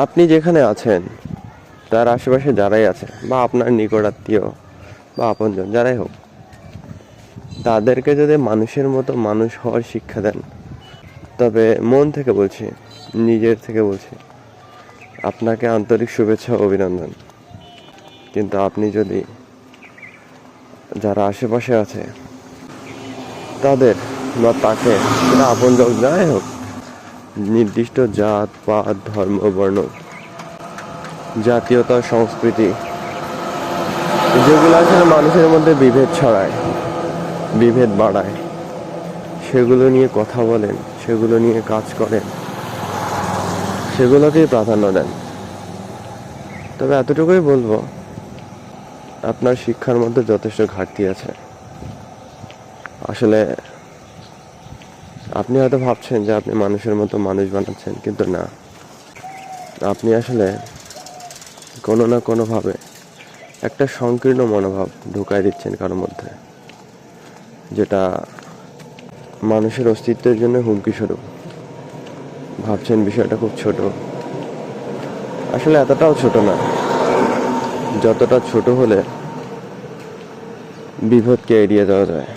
আপনি যেখানে আছেন, তার আশেপাশে যারাই আছে, বা আপনার নিকটাত্মীয় বা আপনজন, যারাই হোক, তাদেরকে যদি মানুষের মতো মানুষ হওয়ার শিক্ষা দেন, তবে মন থেকে বলছি, নিজের থেকে বলছি, আপনাকে আন্তরিক শুভেচ্ছা অভিনন্দন। কিন্তু আপনি যদি যারা আশেপাশে আছে, তাদের বা তাকে আপন যাই হোক নির্দিষ্ট জাত, পাত, ধর্ম, বর্ণ, জাতীয়তা, সংস্কৃতি, যেগুলো আসলে মানুষের মধ্যে বিভেদ ছড়ায়, বিভেদ বাড়ায়। সেগুলো নিয়ে কথা বলেন, সেগুলো নিয়ে কাজ করেন, সেগুলোকেই প্রাধান্য দেন। তবে এতটুকুই বলব, আপনার শিক্ষার মধ্যে যথেষ্ট ঘাটতি আছে। আসলে আপনি হয়তো ভাবছেন যে আপনি মানুষের মতো মানুষ বানাচ্ছেন, কিন্তু না। আপনি আসলে কোনো না কোনোভাবে একটা সংকীর্ণ মনোভাব ঢুকাই দিচ্ছেন কারোর মধ্যে, যেটা মানুষের অস্তিত্বের জন্য হুমকি স্বরূপ। ভাবছেন বিষয়টা খুব ছোট। আসলে এতটাও ছোট না। যতটা ছোট হলে বিপদকে এড়িয়ে যাওয়া যায়।